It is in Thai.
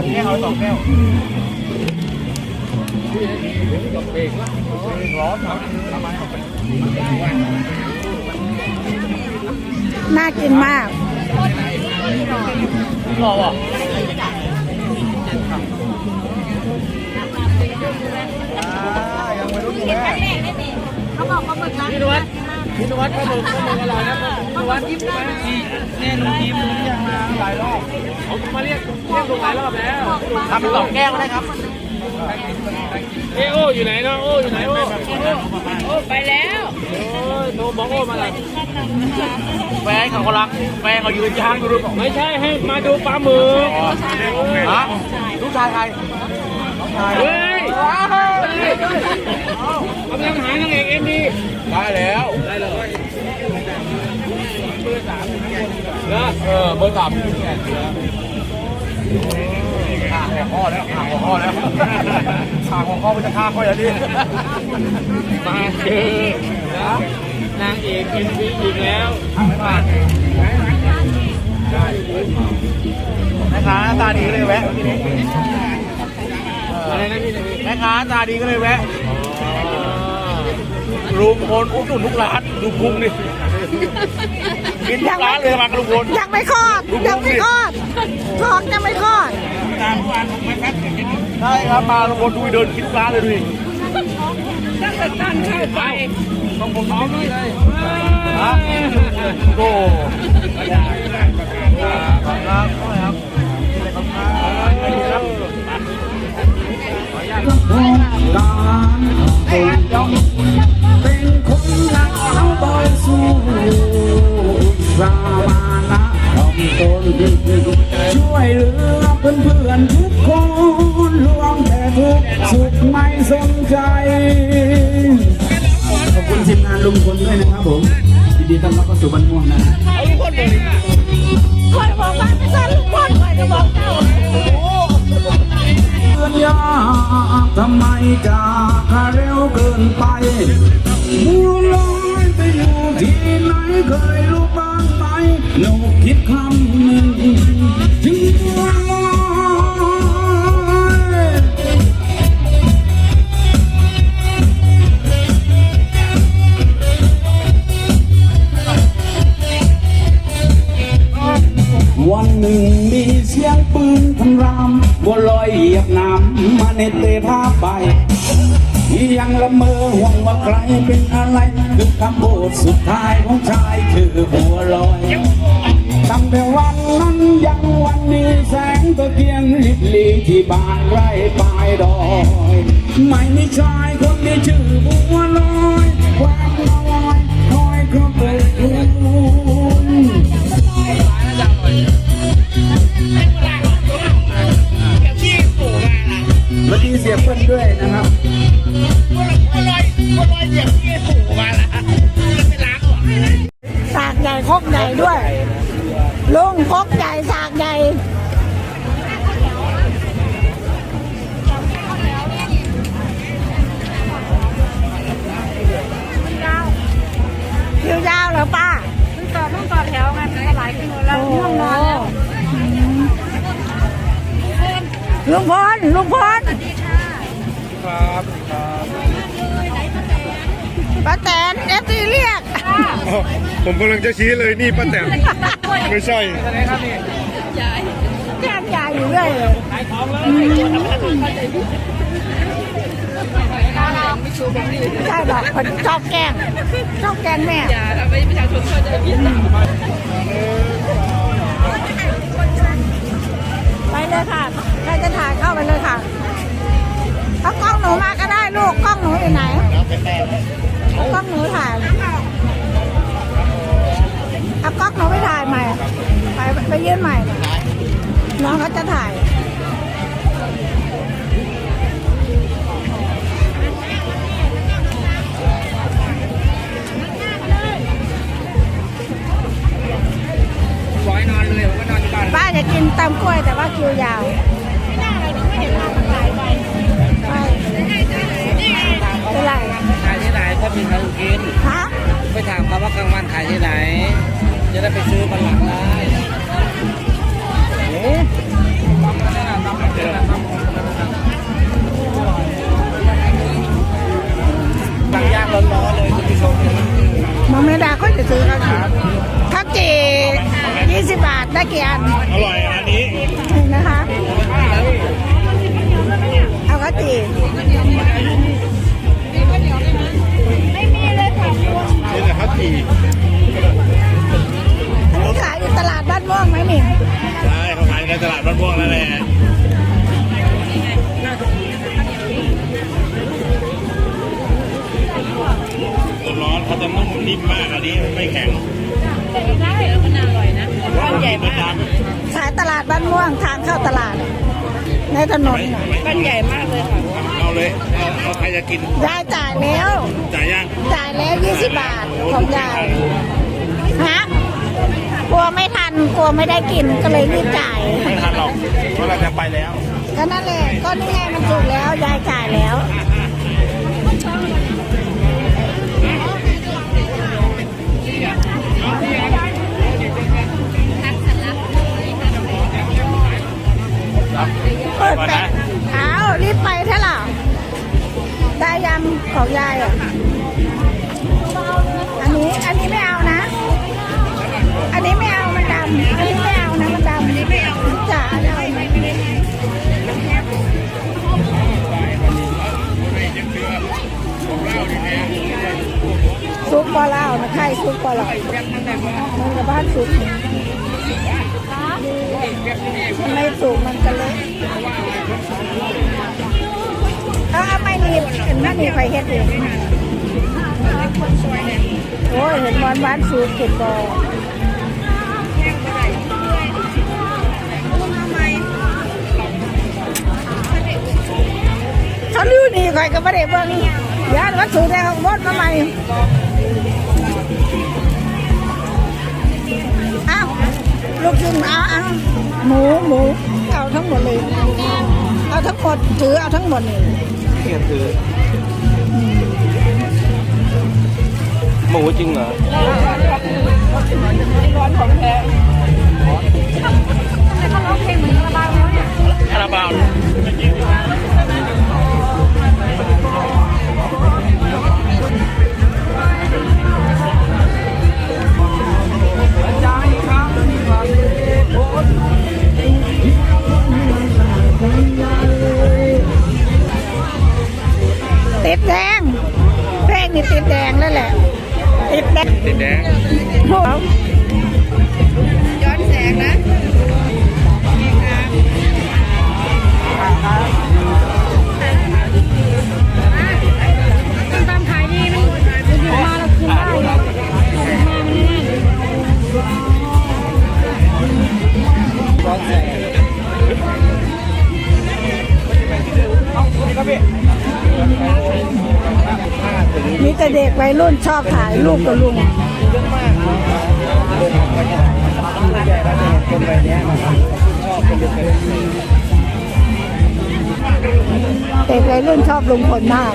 องแก้วเอาสองแก้วเบรกละร้อนครับทำไมน่ากินมากรออะยังไม่รู้อยู่แม่เขาบอกเขาเปิดร้านพี่นวัดพี่นวัดข้าวหมึกข้าวหมึกอร่อยนะ พี่นวัดยิ้มมานี่แน่ลุงยิ้มเรียกมาหลายรอบผมมาเรียกเรียกลุงหลายรอบแล้วทำเป็นสองแก้วก็ได้ครับเอโออยู่ไหนเนาะโออยู่ไหนโอโอไปแล้วโอ้ยโทรบอกโอมาเลยแฟนเขากำลังแฟนเขายืนยางอยู่ดูบอกไม่ใช่ให้มาดูปลาหมึกฮะลูกชายใครเฮ้ยกำลังหานางเอกเอ็มดีได้แล้ว เออเบอร์สามขาหัวข้อแล้วขาหัวข้อแล้วขาหัวข้อมันจะฆ่าข้ออย่างนี้มาเจอนางเอกเอ็มดีอีกแล้วมาแม่ค้าตาดีก็เลยแวะอะไรนะพี่แม่ค้าตาดีก็เลยแวะลุงพลอุ้มหนุนทุกร้านดูพุงดิ กินทุกร้านเลยมากับลุงพลยังไม่คลอดยังไม่คลอดท้องยังไม่คลอดตามวันผมไม่ครับใช่ครับมาลุงพลดูเดินกินร้านเลยดูดิตั้งแต่ตั้งเข้าไปต้องผมท้องนี่เลยฮะโอ้ครับครับครับครับเป็นคนรัก ครับผมยินดีต้อนรับเข้าสู่บ้านม่วงนะคอยบอกว่าไม่ใช่ลูกพ่อคอยจะบอกเจ้าเพื่อนยาทำไมจากเร็วเกินไปบัวลอยไปอยู่ที่ไหนเคยรู้บ้างไหมหนูคิดคำหนึ่งถึงบัวลอย วันหนึ่งมีเสียงปืนคำรามบัวลอยเหยียบน้ำมาในเตะภาพไปยังละเมอห่วงว่าใครเป็นอะไรคือคำโบทสุดท้ายของชายคือบัวลอยตั้งแต่วันนั้นยังวันนี้แสงตะเกียงลิบลีที่บ้านไร่ปลายดอย ไม่มีชายคนที่ชื่อบัวลอยความ เสียเปิ้ลด้วยนะครับสากใหญ่ครกใหญ่ด้วยลุงครกใหญ่สากใหญ่คิวยาวเหรอป้าต่อต้องต่อแถวไงมันก็หลายกิโลแล้วง่วงนอนแล้วลุงพลลุงพล ครับครับป้าแตนเอฟซีเรียกผมกำลังจะชี้เลยนี่ป้าแตนไม่ใช่อะไรครับนี่แก้มใหญ่อยู่เรื่อยเลยขายของเลยใช่หรอกคนชอบแกล้งชอบแกล้งแม่ทำให้ประชาชนเข้าใจผิดนะไปเลยค่ะใครจะถ่ายเข้าไปเลยค่ะ ยื่นใหม่น้องเขาจะถ่ายปล่อยนอนเลยผมก็นอนที่บ้านป้าจะกินตำกล้วยแต่ว่าคิวยาวไม่เป็นไรขายที่ไหนถ้ามีใครกินฮะไปถามเขาว่ากลางวันขายที่ไหน จะได้ไปซื้อ ซื้อข้าวจี่ข้าวจี่สิบาทได้กี่อัน อร่อยอันนี้นะคะ เอาข้าวจี่นี่แหละข้าวจี่ นุ่มนิ่มมากอันนี้ไม่แข็งได้แล้วมันอร่อยนะบ้านใหญ่มากขายตลาดบ้านม่วงทางเข้าตลาด ในถนนน่ะบ้านใหญ่มากเลยค่ะเอาเลยเอาเอาใครจะกินยายจ่ายแล้วจ่ายยังจ่ายแล้ว20บาทของยายฮะกลัวไม่ทันกลัวไม่ได้กินก็เลยรีบจ่ายไม่ทันหรอกเพราะเราจะไปแล้วก็นั่นแหละก็นี่ไงมันถูกแล้วยายจ่ายแล้ว ปลาเล่านะไข่ซุปปลาเล่ามันกับบ้านซุปมันไม่สุกมันก็เละเอาเอาไม่นีเห็นนั่นนี่ไฟเฮ็ดเองโอ้ยเห็นหวานหวานสูตรเก็บบอเขาลิ้วหนี่ข่อยก็ไม่ได้เบิ่งยานวัตถุได้ของบดมาใหม่ ลูกชิ้นเอาเอาหมูหมูเอาทั้งหมดเลย เอาทั้งหมดถือเอาทั้งหมดเลยเทียถือหมูจริงเหรอร้อนของแท้ทำไมเขาร้องเพลงเหมือนคาราบาวแล้วเนี่ยคาราบาว นี่ติดแดงแล้วแหละ ติดแดงติดแดงโอ้โหย้อนแสงนะ มีแต่เด็กวัยรุ่นชอบถ่ายรูปกับลุงเด็กวัยรุ่นชอบลุงพลมาก